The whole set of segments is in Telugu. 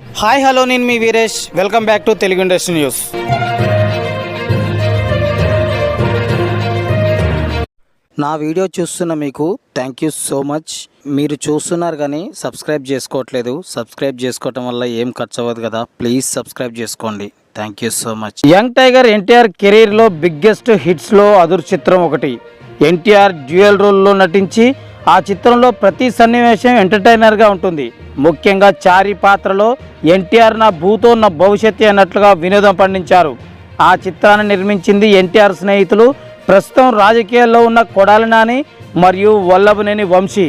హాయ్ హలో నేను మీ Veeresh. Welcome back to Telugu industry news. నా వీడియో చూస్తున్న మీకు థ్యాంక్ యూ సో మచ్ మీరు చూస్తున్నారు కానీ సబ్స్క్రైబ్ చేసుకోవట్లేదు. సబ్స్క్రైబ్ చేసుకోవటం వల్ల ఏం ఖర్చు అవ్వదు కదా. ప్లీజ్ సబ్స్క్రైబ్ చేసుకోండి. Thank you so much young tiger NTR కెరీర్లో బిగ్గెస్ట్ హిట్స్లో అదుర్ చిత్రం ఒకటి. ఎన్టీఆర్ డ్యూయల్ రోల్లో నటించి ఆ చిత్రంలో ప్రతి సన్నివేశం ఎంటర్టైనర్గా ఉంటుంది. ముఖ్యంగా చారి పాత్రలో ఎన్టీఆర్ నా భూతో నా భవిష్యత్తు అన్నట్లుగా వినోదం పండించారు. ఆ చిత్రాన్ని నిర్మించింది ఎన్టీఆర్ స్నేహితులు ప్రస్తుతం రాజకీయాల్లో ఉన్న కొడాలి నాని మరియు వల్లభనేని వంశీ.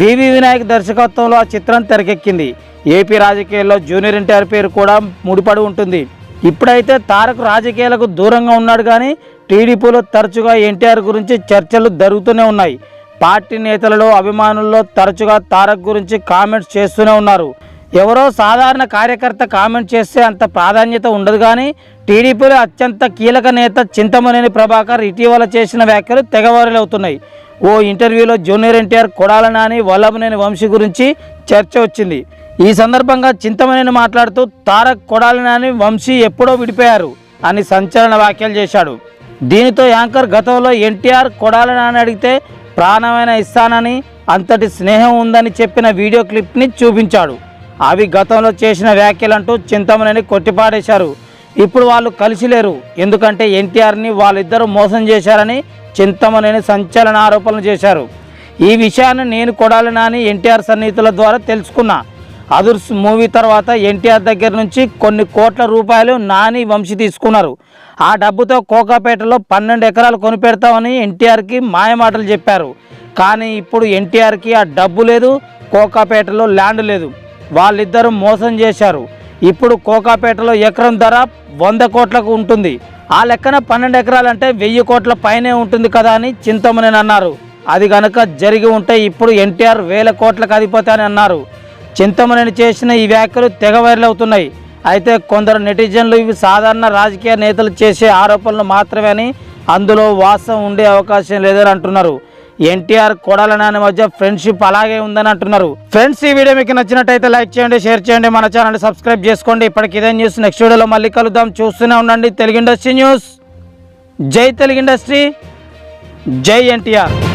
వివి వినాయక్ దర్శకత్వంలో ఆ చిత్రం తెరకెక్కింది. ఏపీ రాజకీయాల్లో జూనియర్ ఎన్టీఆర్ పేరు కూడా ముడిపడి ఉంటుంది. ఇప్పుడైతే తారక్ రాజకీయాలకు దూరంగా ఉన్నాడు కానీ టీడీపీలో తరచుగా ఎన్టీఆర్ గురించి చర్చలు జరుగుతూనే ఉన్నాయి. పార్టీ నేతలలో అభిమానుల్లో తరచుగా తారక్ గురించి కామెంట్స్ చేస్తూనే ఉన్నారు. ఎవరో సాధారణ కార్యకర్త కామెంట్ చేస్తే అంత ప్రాధాన్యత ఉండదు కానీ టీడీపీలో అత్యంత కీలక నేత చింతమనేని ప్రభాకర్ ఇటీవల చేసిన వ్యాఖ్యలు తెగవారులవుతున్నాయి. ఓ ఇంటర్వ్యూలో జూనియర్ ఎన్టీఆర్ కొడాల నాని వల్లభనేని వంశీ గురించి చర్చ వచ్చింది. ఈ సందర్భంగా చింతమనేని మాట్లాడుతూ తారక్ కొడాలనాని వంశీ ఎప్పుడో విడిపోయారు అని సంచలన వ్యాఖ్యలు చేశాడు. దీనితో యాంకర్ గతంలో ఎన్టీఆర్ కొడాలి నాని అడిగితే ప్రాణమైన ఇస్తానని అంతటి స్నేహం ఉందని చెప్పిన వీడియో క్లిప్ని చూపించాడు. అవి గతంలో చేసిన వ్యాఖ్యలంటూ చింతమనేని కొట్టిపాడేశారు ఇప్పుడు వాళ్ళు కలిసి లేరు. ఎందుకంటే ఎన్టీఆర్ని వాళ్ళిద్దరూ మోసం చేశారని చింతమనేని సంచలన ఆరోపణలు చేశారు. ఈ విషయాన్ని నేను కొడాలి నాని ఎన్టీఆర్ సన్నిహితుల ద్వారా తెలుసుకున్నా. అదుర్స్ మూవీ తర్వాత ఎన్టీఆర్ దగ్గర నుంచి కొన్ని కోట్ల రూపాయలు నాని వంశీ తీసుకున్నారు. ఆ డబ్బుతో కోకాపేటలో పన్నెండు ఎకరాలు కొనిపెడతామని ఎన్టీఆర్కి మాయమాటలు చెప్పారు. కానీ ఇప్పుడు ఎన్టీఆర్కి ఆ డబ్బు లేదు కోకాపేటలో ల్యాండ్ లేదు. వాళ్ళిద్దరూ మోసం చేశారు. ఇప్పుడు కోకాపేటలో ఎకరం ధర వంద కోట్లకు ఉంటుంది. ఆ లెక్కన పన్నెండు ఎకరాలంటే వెయ్యి కోట్ల పైనే ఉంటుంది కదా అని చింతమనేని అన్నారు. అది గనక జరిగి ఉంటే ఇప్పుడు ఎన్టీఆర్ వేల కోట్లకు అధిపతి అని అన్నారు. చింతమనేని చేసిన ఈ వ్యాఖ్యలు తెగ వైరల్ అవుతున్నాయి. అయితే కొందరు నెటిజన్లు ఇవి సాధారణ రాజకీయ నేతలు చేసే ఆరోపణలు మాత్రమే అని అందులో వాస్తవం ఉండే అవకాశం లేదని అంటున్నారు. ఎన్టీఆర్ కొడాల నాని మధ్య ఫ్రెండ్షిప్ అలాగే ఉందని అంటున్నారు. ఫ్రెండ్స్ ఈ వీడియో మీకు నచ్చినట్టయితే లైక్ చేయండి షేర్ చేయండి మన ఛానల్ సబ్స్క్రైబ్ చేసుకోండి. ఇప్పటికి ఇదే న్యూస్. నెక్స్ట్ వీడియోలో మళ్ళీ కలుద్దాం. చూస్తూనే ఉండండి. Telugu industry news. జై తెలుగు ఇండస్ట్రీ. జై ఎన్టీఆర్.